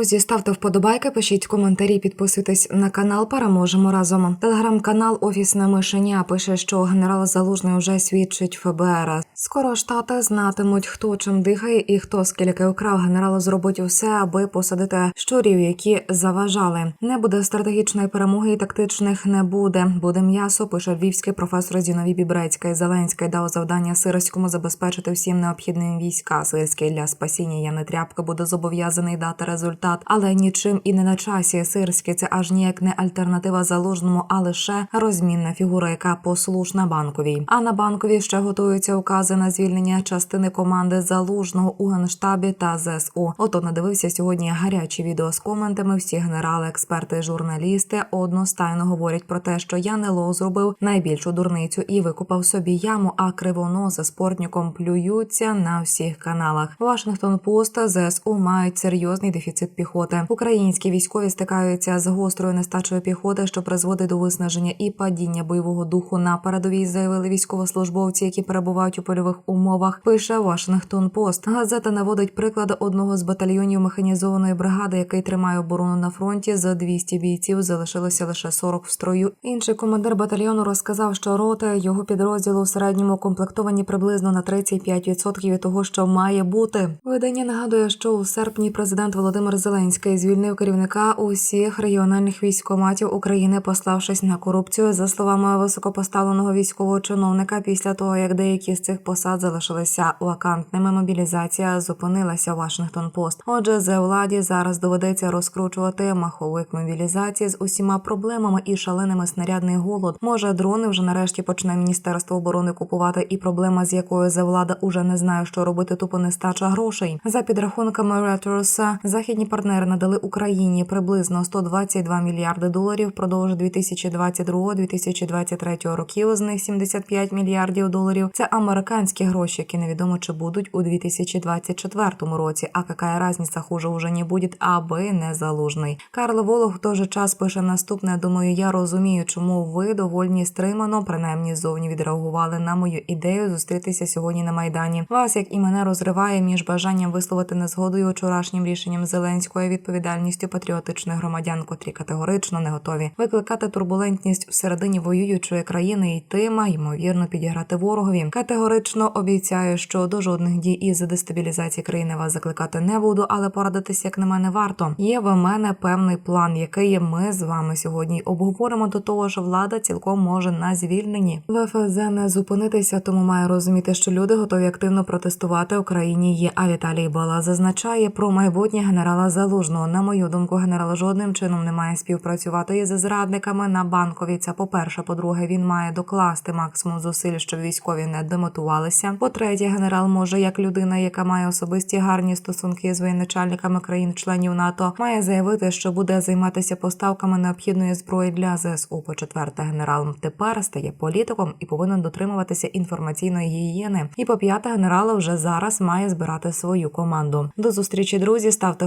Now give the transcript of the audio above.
Друзі, ставте вподобайки, пишіть коментарі, підписуйтесь на канал. Переможемо разом. Телеграм-канал Офісне мишеня пише, що генерал Залужний вже свідчить ФБР. Скоро штати знатимуть, хто чим дихає і хто скільки украв. Генерал зробить усе, аби посадити щурів, які заважали. Не буде стратегічної перемоги і тактичних не буде. Буде м'ясо. Пише львівський професор Зіновій Бібрецька. Зеленський дав завдання Сирському забезпечити всім необхідним війська. Сирський для спасіння Яни Тряпки буде зобов'язаний дати результат, але нічим і не на часі. Сирський це аж ніяк не альтернатива залужному, а лише розмінна фігура, яка послушна банковій. А на банковій ще готуються укази на звільнення частини команди залужного у генштабі та ЗСУ. Ото надивився сьогодні гарячі відео з коментами. Всі генерали, експерти, журналісти одностайно говорять про те, що Янело зробив найбільшу дурницю і викупав собі яму. А кривоноси спортником плюються на всіх каналах. Вашингтон Пост ЗСУ мають серйозний дефіцит піхоти. Українські військові стикаються з гострою нестачею піхоти, що призводить до виснаження і падіння бойового духу на передовій. Заявили військовослужбовці, які перебувають у польових умовах. Пише Вашингтон Пост. Газета наводить приклад одного з батальйонів механізованої бригади, який тримає оборону на фронті. За 200 бійців залишилося лише 40 в строю. Інший командир батальйону розказав, що роти його підрозділу в середньому комплектовані приблизно на 35% від того, що має бути. Видання нагадує, що у серпні президент Володимир Зеленський звільнив керівника усіх регіональних військоматів України, пославшись на корупцію. За словами високопоставленого військового чиновника, після того як деякі з цих посад залишилися вакантними, мобілізація зупинилася. Вашингтон Пост. Отже, за владі зараз доведеться розкручувати маховик мобілізації з усіма проблемами і шаленими снарядний голод. Може, дрони вже нарешті почне міністерство оборони купувати, і проблема, з якою за влада уже не знає, що робити, тупо нестача грошей. За підрахунками Reuters, західні партнери надали Україні приблизно 122 мільярди доларів впродовж 2022-2023 років. З них 75 мільярдів доларів. Це американські гроші, які невідомо чи будуть у 2024 році. А яка разниця хуже уже не буде, аби не залужний. Карл Волох в той же час пише наступне. Думаю, я розумію, чому ви довольні стримано, принаймні зовні відреагували на мою ідею зустрітися сьогодні на майдані. Вас як і мене розриває між бажанням висловити незгоду і вчорашнім рішенням Зеленського і відповідальністю патріотичних громадян, котрі категорично не готові викликати турбулентність всередині воюючої країни і йти, ймовірно, підіграти ворогові. Категорично обіцяю, що до жодних дій із дестабілізації країни вас закликати не буду, але порадитись, як на мене, варто. Є в мене певний план, який ми з вами сьогодні обговоримо до того, що влада цілком може на звільненні. ВФЗ не зупинитися, тому має розуміти, що люди готові активно протестувати Україні. Є а Віталій Бала зазначає про майбутнє генерала Залужного. На мою думку, генерал жодним чином не має співпрацювати із зрадниками на банковій. Це по перше. По-друге, він має докласти максимум зусиль, щоб військові не демотувалися. По-третє, генерал може, як людина, яка має особисті гарні стосунки з воєначальниками країн-членів НАТО, має заявити, що буде займатися поставками необхідної зброї для ЗСУ. По четверте, генерал тепер стає політиком і повинен дотримуватися інформаційної гігієни. І по п'яте, генерал вже зараз має збирати свою команду. До зустрічі, друзі. Ставте